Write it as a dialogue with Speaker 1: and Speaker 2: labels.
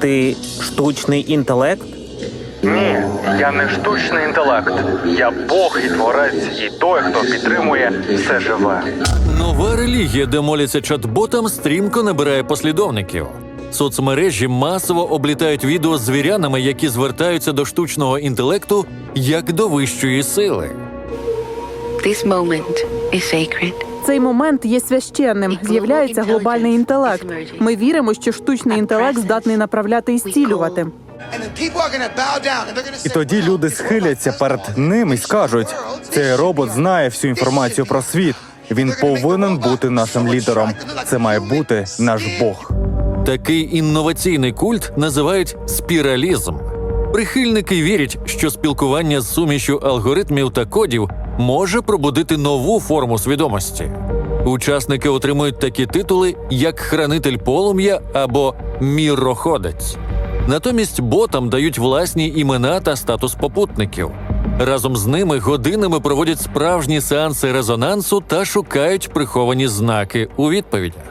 Speaker 1: Ти штучний інтелект?
Speaker 2: Ні, я не штучний інтелект. Я Бог і творець, і той, хто підтримує все живе.
Speaker 3: Нова релігія, де моляться чат-ботам, стрімко набирає послідовників. Соцмережі масово облітають відео з звірянами, які звертаються до штучного інтелекту як до вищої сили.
Speaker 4: This moment is sacred.
Speaker 5: Цей момент є священним. З'являється глобальний інтелект. Ми віримо, що штучний інтелект здатний направляти і зцілювати.
Speaker 6: І тоді люди схиляться перед ним і скажуть: цей робот знає всю інформацію про світ. Він повинен бути нашим лідером. Це має бути наш Бог.
Speaker 3: Такий інноваційний культ називають спіралізм. Прихильники вірять, що спілкування з сумішю алгоритмів та кодів може пробудити нову форму свідомості. Учасники отримують такі титули, як хранитель полум'я або міроходець. Натомість ботам дають власні імена та статус попутників. Разом з ними годинами проводять справжні сеанси резонансу та шукають приховані знаки у відповідях.